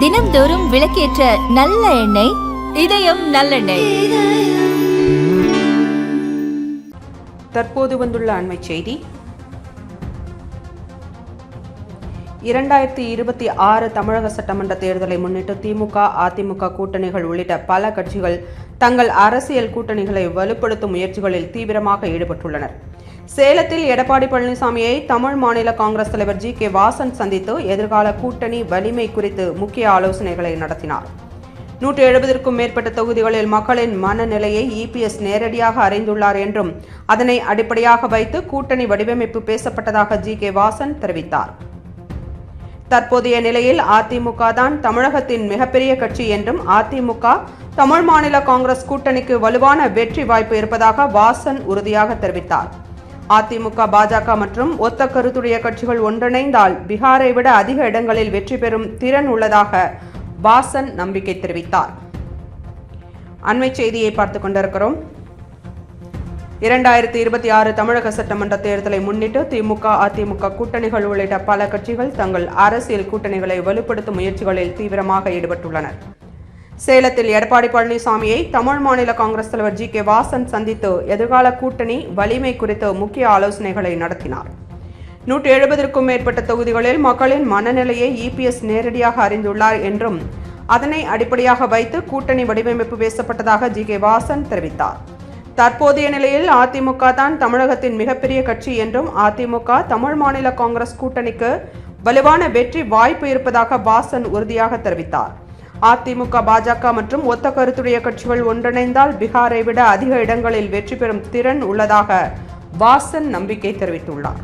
தினம்தோறும் விளக்கேற்ற நல்ல எண்ணெய் இதயம் நல்லெண்ணெய். தற்போது வந்துள்ள அண்மை செய்தி. இரண்டாயிரத்தி இருபத்தி ஆறு தமிழக சட்டமன்ற தேர்தலை முன்னிட்டு திமுக அதிமுக கூட்டணிகள் உள்ளிட்ட பல கட்சிகள் தங்கள் அரசியல் கூட்டணிகளை வலுப்படுத்தும் முயற்சிகளில் தீவிரமாக ஈடுபட்டுள்ளனர். சேலத்தில் எடப்பாடி பழனிசாமியை தமிழ் மாநில காங்கிரஸ் தலைவர் ஜி. கே. வாசன் சந்தித்து எதிர்கால கூட்டணி வலிமை குறித்து முக்கிய ஆலோசனைகளை நடத்தினார். நூற்றி எழுபதற்கும் மேற்பட்ட தொகுதிகளில் மக்களின் மனநிலையை இபிஎஸ் நேரடியாக அறிந்துள்ளார் என்றும் அதனை அடிப்படையாக வைத்து கூட்டணி வடிவமைப்பு பேசப்பட்டதாக ஜி. கே. வாசன் தெரிவித்தார். தற்போதைய நிலையில் அதிமுக தான் தமிழகத்தின் மிகப்பெரிய கட்சி என்றும் அதிமுக தமிழ் மாநில காங்கிரஸ் கூட்டணிக்கு வலுவான வெற்றி வாய்ப்பு இருப்பதாக வாசன் உறுதியாக தெரிவித்தார். அதிமுக பாஜக மற்றும் ஒத்த கருத்துடைய கட்சிகள் ஒன்றிணைந்தால் பீகாரை விட அதிக இடங்களில் வெற்றி பெறும் திறன் உள்ளதாக வாசன் நம்பிக்கை தெரிவித்தார். அண்மை செய்தியை பார்த்துக் கொண்டிருக்கிறோம். இரண்டாயிரத்தி இருபத்தி ஆறு தமிழக சட்டமன்ற தேர்தலை முன்னிட்டு திமுக அதிமுக கூட்டணிகள் உள்ளிட்ட பல கட்சிகள் தங்கள் அரசியல் கூட்டணிகளை வலுப்படுத்தும் முயற்சிகளில் தீவிரமாக ஈடுபட்டுள்ளனர். சேலத்தில் எடப்பாடி பழனிசாமியை தமிழ் மாநில காங்கிரஸ் தலைவர் ஜி கே வாசன் சந்தித்து எதிர்கால கூட்டணி வலிமை குறித்து முக்கிய ஆலோசனைகளை நடத்தினார். நூற்றி எழுபதற்கும் மேற்பட்ட தொகுதிகளில் மக்களின் மனநிலையை இபிஎஸ் நேரடியாக அறிந்துள்ளார் என்றும் அதனை அடிப்படையாக வைத்து கூட்டணி வடிவமைப்பு பேசப்பட்டதாக ஜி கே வாசன் தெரிவித்தார். தற்போதைய நிலையில் அதிமுக தான் தமிழகத்தின் மிகப்பெரிய கட்சி என்றும் அதிமுக தமிழ் மாநில காங்கிரஸ் கூட்டணிக்கு வலுவான வெற்றி வாய்ப்பு இருப்பதாக வாசன் உறுதியாக தெரிவித்தார். அதிமுக பாஜக மற்றும் ஒத்த கருத்துடைய கட்சிகள் ஒன்றிணைந்தால் பீகாரை விட அதிக இடங்களில் வெற்றி பெறும் திறன் உள்ளதாக வாசன் நம்பிக்கை தெரிவித்துள்ளார்.